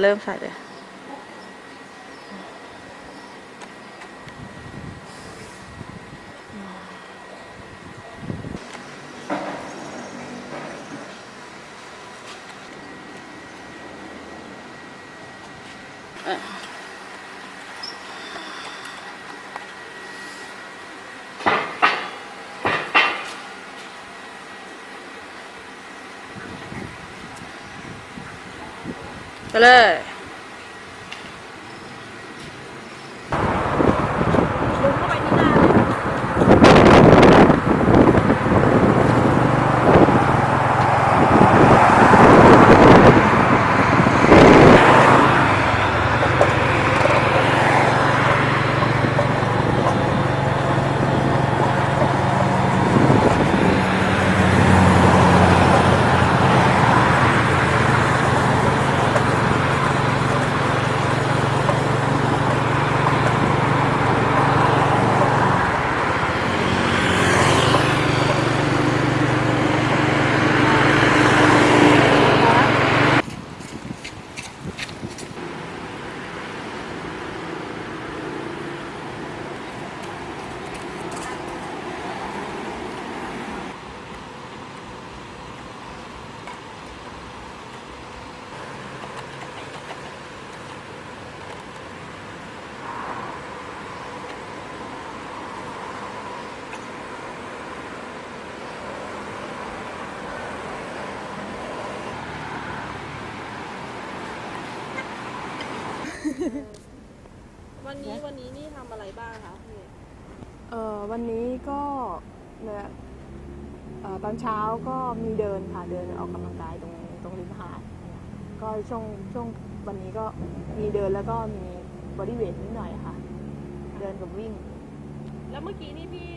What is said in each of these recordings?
เริ่มใส่เลย ไป วันนี้วันนี้นี่ทำอะไรบ้างคะพี่เอ่อวันนี้ก็เนี่ยเอ่อตอนเช้าก็มีเดินค่ะเดินออกกำลังกายตรงตรงริมหาดเนี่ยก็ช่วงช่วงวันนี้ก็มีเดินแล้วก็มีบอดี้เวทนิดหน่อยค่ะ เดินกับวิ่ง แล้วเมื่อกี้นี่พี่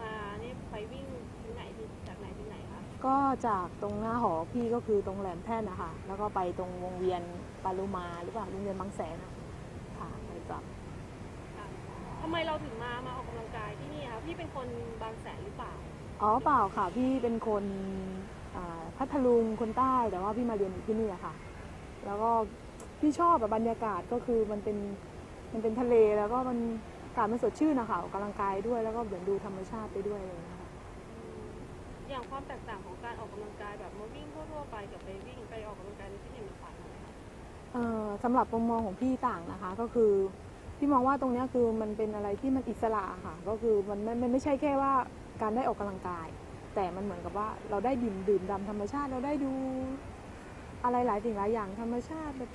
มานี่ไปวิ่งที่ไหนที่จากไหนที่ไหนคะก็จากตรงหน้าหอพี่ก็คือตรงแหลมแท่นนะคะแล้วก็ไปตรงวงเวียนปารุมาหรือเปล่าวงเวียนบางแสนอะค่ะไปกลับ ทำไมเราถึงมามาออกกำลังกายที่นี่คะพี่เป็นคนบางแสนหรือเปล่าอ๋อเปล่าค่ะ พี่เป็นคนอ่าพัทลุงคนใต้แต่ว่าพี่มาเรียนอยู่ที่นี่อะค่ะ แล้วก็พี่ชอบแบบบรรยากาศก็คือมันเป็นมันเป็นทะเลแล้วก็มันอากาศมันสดชื่นนะคะออกกำลังกายด้วยแล้วก็เหมือนดูธรรมชาติไปด้วยอะไรอย่างเลยนะคะอย่างความแตกต่างของการออกกำลังกายแบบมาวิ่งทั่วๆไปกับไปวิ่งไปออกกำลังกายในที่เนี่ยมันต่างกันไหมคะ เอ่อสำหรับมุมมองของพี่ต่างนะคะก็คือ พี่มองว่าตรงเนี้ยคือมันเป็นอะไรที่มันอิสระค่ะ ก็คือมันไม่ไม่ไม่ใช่แค่ว่าการได้ออกกำลังกาย แต่มันเหมือนกับว่าเราได้ดื่มดื่มดำธรรมชาติเราได้ดู อะไรหลายสิ่งหลายอย่างธรรมชาติแบบ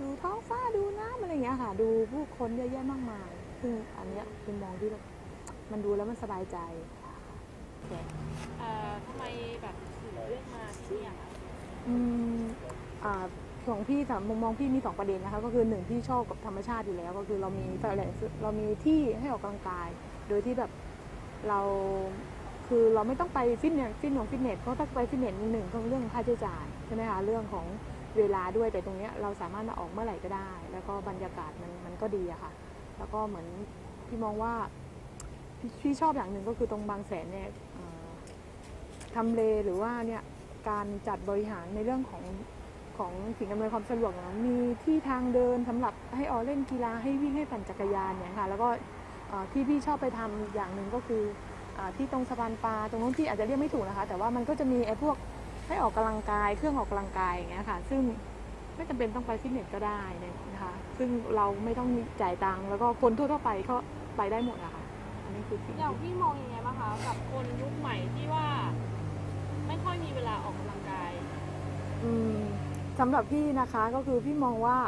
ดูท้องฟ้าดูน้ำอะไรอย่างเงี้ยค่ะ ดูผู้คนเยอะแยะมากมาย ซึ่งอันเนี้ยเป็นมองที่แบบมันดูแล้วมันสบายใจแค่เอ่อทำไมแบบถึงเลือกมาที่นี่อะคะอืมอ่า ของพี่สามมุมมองพี่มีสองประเด็นนะคะ ก็คือหนึ่งที่ชอบกับธรรมชาติอยู่แล้ว ก็คือเรามีแหล่งเรามีที่ให้ออกกำลังกาย โดยที่แบบเราคือเราไม่ต้องไปฟิตเนสฟิตนงฟิตเนสเพราะถ้าไปฟิตเนสหนึ่งก็เรื่องค่าใช้จ่ายใช่ไหมคะเรื่องของเวลาด้วยแต่ตรงเนี้ยเราสามารถมาออกเมื่อไหร่ก็ได้ แล้วก็บรรยากาศมันมันก็ดีอะค่ะ แล้วก็เหมือนพี่มองว่าพี่พี่ชอบอย่างหนึ่งก็คือตรงบางแสนเนี่ยทำเลหรือว่าเนี่ยการจัดบริหารในเรื่องของ ของสิ่งอำนวยความสะดวกมีที่ทางเดินสำหรับให้ออเล่นกีฬาให้วิ่งให้ปั่นจักรยานเนี่ยค่ะแล้วก็ที่พี่ชอบไปทำอย่างหนึ่งก็คืออที่ตรงสะพานปลาตรงนู้นที่อาจจะเรียกไม่ถูกนะคะ แต่ว่ามันก็จะมีไอ้พวกให้ออกกำลังกาย เครื่องออกกำลังกายอย่างเงี้ยค่ะซึ่งไม่จำเป็นต้องไปฟิตเนสก็ได้นะคะซึ่งเราไม่ต้องจ่ายตังค์แล้วก็คนทั่วๆไปก็ไปได้หมดอะค่ะอันนี้คือสิ่งอย่างพี่มองยังไงบ้างคะกับคนยุคใหม่ที่ว่า ไม่ค่อยมีเวลาออกกำลังกาย อืม สำหรับพี่นะคะก็คือพี่มองว่า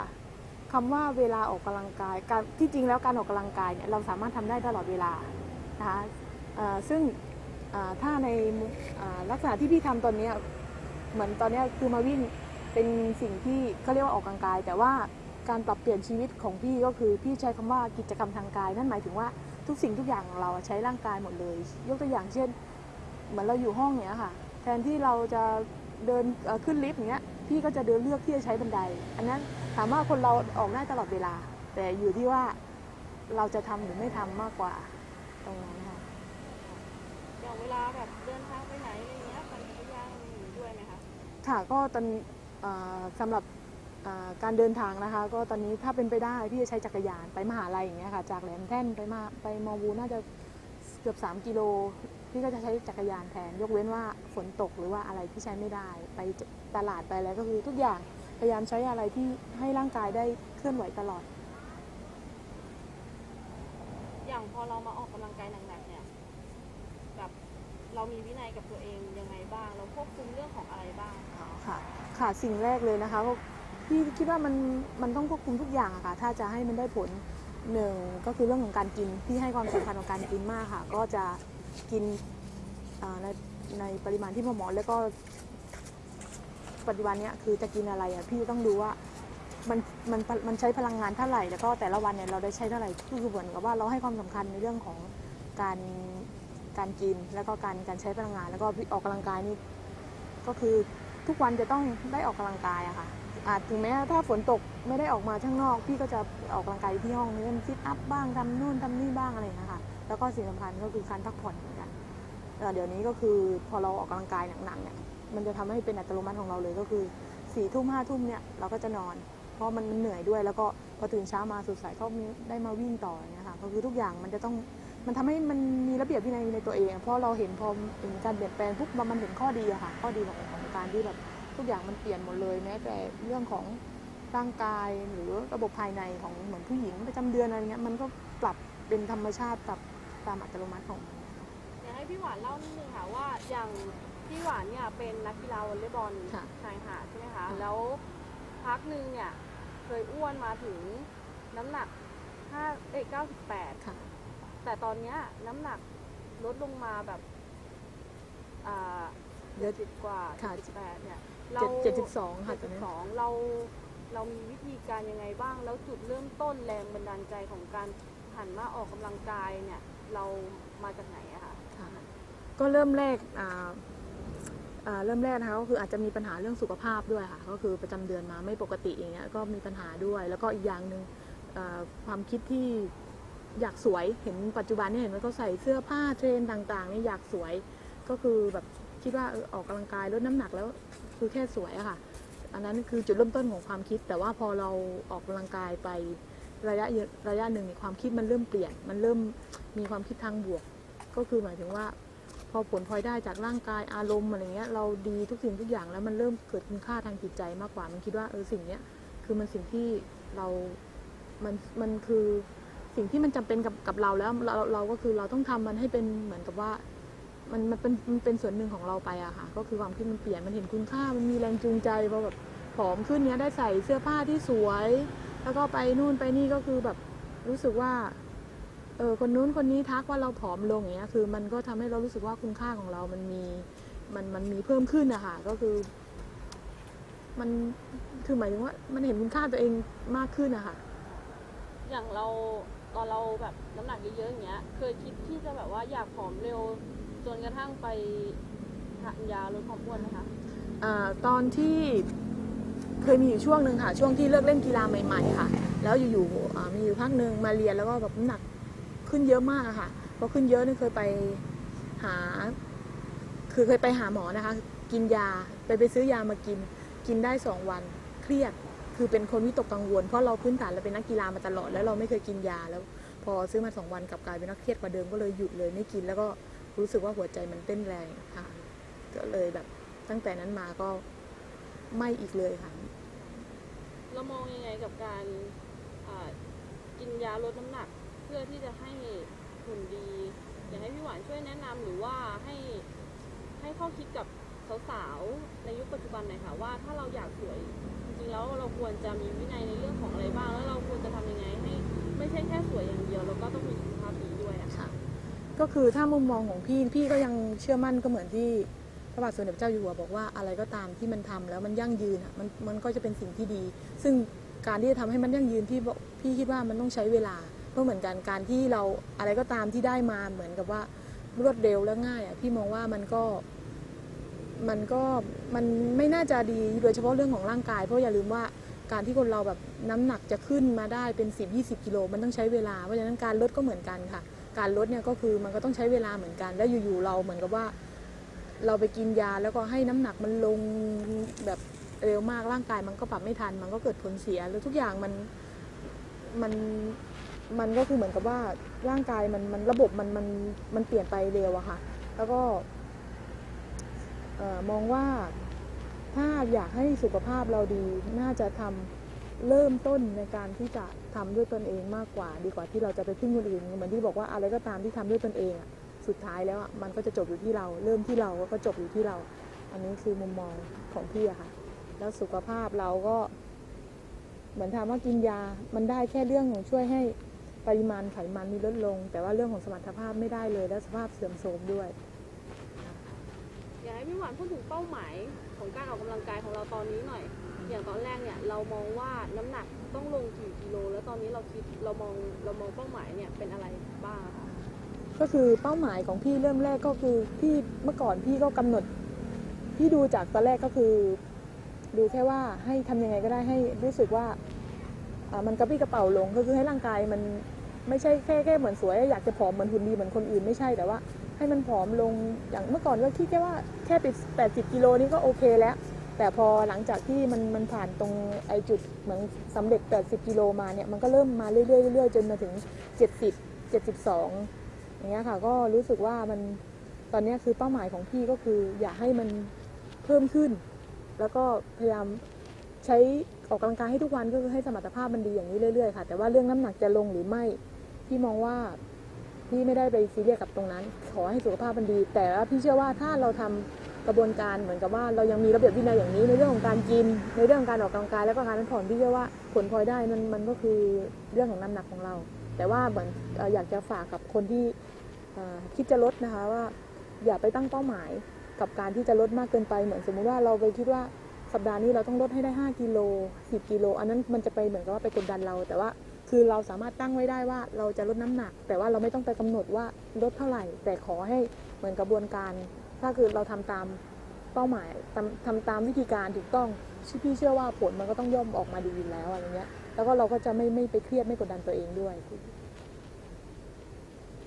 คำว่าเวลาออกกำลังกายการที่จริงแล้วการออกกำลังกายเนี่ยเราสามารถทำได้ตลอดเวลานะคะซึ่งถ้าในลักษณะที่พี่ทำตอนนี้เหมือนตอนนี้คือมาวิ่งเป็นสิ่งที่เขาเรียกว่าออกกำลังกาย แต่ว่าการปรับเปลี่ยนชีวิตของพี่ก็คือพี่ใช้คำว่ากิจกรรมทางกาย นั่นหมายถึงว่าทุกสิ่งทุกอย่างเราใช้ร่างกายหมดเลย ยกตัวอย่างเช่น เหมือนเราอยู่ห้องเนี้ยค่ะ แทนที่เราจะเดินขึ้นลิฟต์เงี้ย พี่ก็จะเดินเลือกที่จะใช้บันได อันนั้นถามว่าคนเราออกได้ตลอดเวลา แต่อยู่ที่ว่าเราจะทำหรือไม่ทำมากกว่าตรงนั้นค่ะอย่างเวลาแบบเดินทางไปไหนอะไรเงี้ยปั่นจักรยานอะไรอย่างงี้ด้วยไหมคะค่ะก็ตอนเอ่อสำหรับอ่าการเดินทางนะคะ ก็ตอนนี้ถ้าเป็นไปได้พี่จะใช้จักรยานไปมหาลัยอย่างเงี้ยค่ะ จากแหลมแท่นไปมาไปมอบูน่าจะเกือบ3กิโล พี่ก็จะใช้จักรยานแทน ยกเว้นว่าฝนตกหรือว่าอะไรที่ใช้ไม่ได้ ไปตลาดไปอะไรก็คือทุกอย่างพยายามใช้อะไรที่ให้ร่างกายได้เคลื่อนไหวตลอด อย่างพอเรามาออกกำลังกายหนักๆเนี่ยแบบเรามีวินัยกับตัวเองยังไงบ้าง เราควบคุมเรื่องของอะไรบ้างค่ะค่ะสิ่งแรกเลยนะคะก็พี่คิดว่ามันมันต้องควบคุมทุกอย่างอะค่ะ ถ้าจะให้มันได้ผลหนึ่งก็คือเรื่องของการกินพี่ให้ความสำคัญของการกินมากค่ะ ก็จะ กินในในปริมาณที่พอเหมาะแล้วก็ปัจจุบันเนี้ยคือจะกินอะไรอะพี่ต้องดูว่ามันมันมันใช้พลังงานเท่าไหร่แล้วก็แต่ละวันเนี่ยเราได้ใช้เท่าไหร่ก็คือเหมือนกับว่าเราให้ความสำคัญในเรื่องของการการกินแล้วก็การการใช้พลังงาน แล้วก็ออกกำลังกายนี่ก็คือทุกวันจะต้องได้ออกกำลังกายอะค่ะอาจถึงแม้ถ้าฝนตกไม่ได้ออกมาข้างนอก พี่ก็จะออกกำลังกายที่ห้องเล่นซิทอัพบ้างทำนู่นทำนี่บ้างอะไรอย่างเงี้ยค่ะแล้วก็สิ่งสำคัญก็คือการพักผ่อน แต่เดี๋ยวนี้ก็คือพอเราออกกำลังกายหนักๆเนี่ยมันจะทำให้เป็นอัตโนมัติของเราเลยก็คือสี่ทุ่มห้าทุ่มเนี่ยเราก็จะนอน เพราะมันเหนื่อยด้วย แล้วก็พอตื่นเช้ามาสุดใสก็มีได้มาวิ่งต่อเงี้ยค่ะก็คือทุกอย่างมันจะต้องมันทำให้มันมีระเบียบวินัยในตัวเอง เพราะเราเห็นพอเห็นการเปลี่ยนแปลงปุ๊บมันเห็นข้อดีอะค่ะ ข้อดีของของการที่แบบทุกอย่างมันเปลี่ยนหมดเลยแม้แต่เรื่องของร่างกายหรือระบบภายในของเหมือนผู้หญิงประจำเดือนอะไรเงี้ยมันก็ปรับเป็นธรรมชาติปรับตามอัตโนมัติของมัน พี่หวานเล่านิดนึงค่ะว่าอย่างพี่หวานเนี่ยเป็นนักกีฬาวอลเลย์บอลค่ะชายหาดใช่ไหมคะค่ะแล้วพักหนึ่งเนี่ยเคยอ้วนมาถึงน้ำหนัก5เอ้ย98ค่ะ แต่ตอนเนี้ยน้ำหนักลดลงมาแบบอ่าเยอะจ็ดกว่าค่ะ78เนี่ยเจ็ดเจ็ดสิบสองค่ะตอนนี้ 72เราเรามีวิธีการยังไงบ้าง แล้วจุดเริ่มต้นแรงบันดาลใจของการหันมาออกกำลังกายเนี่ย เรามาจากไหนอะคะค่ะ ก็เริ่มแรกเริ่มแรกนะคะก็คืออาจจะมีปัญหาเรื่องสุขภาพด้วยค่ะก็คือประจำเดือนมาไม่ปกติอย่างเงี้ยก็มีปัญหาด้วย แล้วก็อีกอย่างหนึ่งความคิดที่อยากสวยเห็นปัจจุบันเนี่ยเห็นว่าเขาใส่เสื้อผ้าเทรนต่างๆเนี่ยอยากสวย ก็คือแบบคิดว่าออออกกำลังกายลดน้ำหนักแล้วคือแค่สวยอะค่ะ อันนั้นคือจุดเริ่มต้นของความคิด แต่ว่าพอเราออกกำลังกายไประยะระยะหนึ่งความคิดมันเริ่มเปลี่ยน มันเริ่มมีความคิดทางบวก ก็คือหมายถึงว่า พอผลพลอยได้จากร่างกายอารมณ์อะไรเงี้ยเราดีทุกสิ่งทุกอย่างแล้วมันเริ่มเกิดคุณค่าทางจิตใจมากกว่า มันคิดว่าเออสิ่งเนี้ยคือมันสิ่งที่เรา มันมันคือสิ่งที่มันจำเป็นกับกับเราแล้วเราเราก็คือเราต้องทำมันให้เป็นเหมือนกับว่า มันมันเป็นมันเป็นส่วนหนึ่งของเราไปอะค่ะ ก็คือความคิดมันเปลี่ยนมันเห็นคุณค่ามันมีแรงจูงใจพอแบบผอมขึ้นเนี้ยได้ใส่เสื้อผ้าที่สวย แล้วก็ไปนู่นไปนี่ก็คือแบบรู้สึกว่า เออคนนู้นคนนี้ทักว่าเราผอมลงอย่างเงี้ยคือมันก็ทำให้เรารู้สึกว่าคุณค่าของเรามันมีมันมันมีเพิ่มขึ้นอะค่ะก็คือ มันคือหมายถึงว่า มันเห็นคุณค่าตัวเองมากขึ้นอะค่ะอย่างเราตอนเราแบบน้ำหนักเยอะๆอย่างเงี้ย เคยคิดที่จะแบบว่าอยากผอมเร็วจนกระทั่งไปทานยาลดความอ้วนนะคะอ่าตอนที่เคยมีอยู่ช่วงหนึ่งค่ะ ช่วงที่เลิกเล่นกีฬาใหม่ ๆ ค่ะ แล้วอยู่ๆอ่ามีอยู่พักหนึ่งมาเรียนแล้วก็แบบน้ำหนัก ขึ้นเยอะมากค่ะพอขึ้นเยอะนี่เคยไปหา คือเคยไปหาหมอนะคะ กินยาไปไปซื้อยามากิน กินได้สองวันเครียดคือเป็นคนวิตกกังวลเพราะเราพื้นฐานเราเป็นนักกีฬามาตลอดแล้วเราไม่เคยกินยาแล้ว พอซื้อมาสองวันกลับกลายเป็นนักเครียดกว่าเดิมก็เลยหยุดเลยไม่กินแล้วก็รู้สึกว่าหัวใจมันเต้นแรงค่ะก็เลยแบบตั้งแต่นั้นมาก็ไม่อีกเลยค่ะ เรามองยังไงกับการกินยาลดน้ำหนัก พื่อที่จะให้หุ่นดีอยากให้พี่หวานช่วยแนะนำหรือว่าให้ให้ข้อคิดกับสาวๆในยุคปัจจุบันหน่อยค่ะว่าถ้าเราอยากสวยจริงๆแล้วเราควรจะมีวินัยในเรื่องของอะไรบ้าง แล้วเราควรจะทำยังไงให้ ไม่ใช่แค่สวยอย่างเดียวแล้วก็ต้องมีสุขภาพดีด้วยอะค่ะ ก็คือถ้ามุมมองของพี่พี่ก็ยังเชื่อมั่นก็เหมือนที่พระบาทสมเด็จพระเจ้าอยู่หัวบอกว่าอะไรก็ตามที่มันทำแล้วมันยั่งยืนอะมันมันก็จะเป็นสิ่งที่ดี ซึ่งการที่จะทำให้มันยั่งยืนพี่บอกพี่คิดว่ามันต้องใช้เวลา เพราะเหมือนกันการที่เราอะไรก็ตามที่ได้มาเหมือนกับว่ารวดเร็วและง่ายอะพี่มองว่ามันก็มันก็มันไม่น่าจะดีโดยเฉพาะเรื่องของร่างกาย เพราะอย่าลืมว่าการที่คนเราแบบน้ำหนักจะขึ้นมาได้เป็น 10 20 กิโลมันต้องใช้เวลาเพราะฉะนั้นการลดก็เหมือนกันค่ะ การลดเนี่ยก็คือมันก็ต้องใช้เวลาเหมือนกัน แล้วอยู่ๆเราเหมือนกับว่า เราไปกินยาแล้วก็ให้น้ำหนักมันลงแบบเร็วมากร่างกายมันก็ปรับไม่ทัน มันก็เกิดผลเสียแล้วทุกอย่างมันมัน มันก็คือเหมือนกับว่าร่างกายมันมันระบบมันมันมันเปลี่ยนไปเร็วอะค่ะ แล้วก็มองว่าถ้าอยากให้สุขภาพเราดีน่าจะทำเริ่มต้นในการที่จะทำด้วยตนเองมากกว่า ดีกว่าที่เราจะไปพึ่งคนอื่นเหมือนที่บอกว่าอะไรก็ตามที่ทำด้วยตนเองอะสุดท้ายแล้วอะมันก็จะจบอยู่ที่เรา เริ่มที่เราก็จบอยู่ที่เรา อันนี้คือมุมมองของพี่อะค่ะ แล้วสุขภาพเราก็ เหมือนถามว่ากินยามันได้แค่เรื่องของช่วยให้ ปริมาณไขมันมีลดลง แต่ว่าเรื่องของสมรรถภาพไม่ได้เลย และสภาพเสื่อมโทรมด้วย อยากให้พี่หวานพูดถึงเป้าหมายของการออกกำลังกายของเราตอนนี้หน่อย อย่างตอนแรกเนี่ยเรามองว่าน้ำหนักต้องลงกี่กิโล แล้วตอนนี้เราคิดเรามองเรามองเป้าหมายเนี่ยเป็นอะไรบ้างอะคะก็คือเป้าหมายของพี่เริ่มแรกก็คือพี่เมื่อก่อนพี่ก็กำหนด พี่ดูจากตอนแรกก็คือ ดูแค่ว่าให้ทำยังไงก็ได้ให้รู้สึกว่าอ่ามันกระปรี้กระเป๋าลงก็คือให้ร่างกายมัน ไม่ใช่แค่แค่เหมือนสวยอยากจะผอมเหมือนหุ่นดีเหมือนคนอื่นไม่ใช่แต่ว่า ให้มันผอมลงอย่างเมื่อก่อนก็คิดแค่ว่าแค่ปิด80กิโลนี่ก็โอเคแล้ว แต่พอหลังจากที่มันมันผ่านตรงไอจุดเหมือนสำเร็จ 80กิโลมาเนี่ยมันก็เริ่มมาเรื่อยๆเรื่อยๆจนมาถึง 70 72อย่างเงี้ยค่ะก็รู้สึกว่ามันตอนนี้คือเป้าหมายของพี่ก็คืออยากให้มันเพิ่มขึ้น แล้วก็พยายามใช้ออกกำลังกายให้ทุกวันก็คือให้สมรรถภาพมันดีอย่างนี้เรื่อยๆค่ะ แต่ว่าเรื่องน้ำหนักจะลงหรือไม่ พี่มองว่าพี่ไม่ได้ไปซีเรียสกับตรงนั้น ขอให้สุขภาพมันดี แต่ว่าพี่เชื่อว่าถ้าเราทำกระบวนการเหมือนกับว่าเรายังมีระเบียบวินัยอย่างนี้ในเรื่องของการกิน ในเรื่องของการออกกำลังกายแล้วก็การพักผ่อนพี่เชื่อว่าผลพลอยได้มันมันก็คือเรื่องของน้ำหนักของเรา แต่ว่าเหมือนอยากจะฝากกับคนที่คิดจะลดนะคะว่า อย่าไปตั้งเป้าหมายกับการที่จะลดมากเกินไปเหมือนสมมุติว่าเราไปคิดว่าสัปดาห์นี้เราต้องลดให้ได้ 5กิโล10กิโลอันนั้นมันจะไปเหมือนกับว่าไปกดดันเราแต่ว่า คือเราสามารถตั้งไว้ได้ว่าเราจะลดน้ำหนัก แต่ว่าเราไม่ต้องไปกำหนดว่าลดเท่าไหร่ แต่ขอให้เหมือนกระบวนการ ถ้าคือเราทำตามเป้าหมายทำทำตามวิธีการถูกต้องพี่เชื่อว่าผลมันก็ต้องย่อมออกมาดีอยู่แล้วอะไรเงี้ยแล้วก็เราก็จะไม่ไม่ไปเครียดไม่กดดันตัวเองด้วย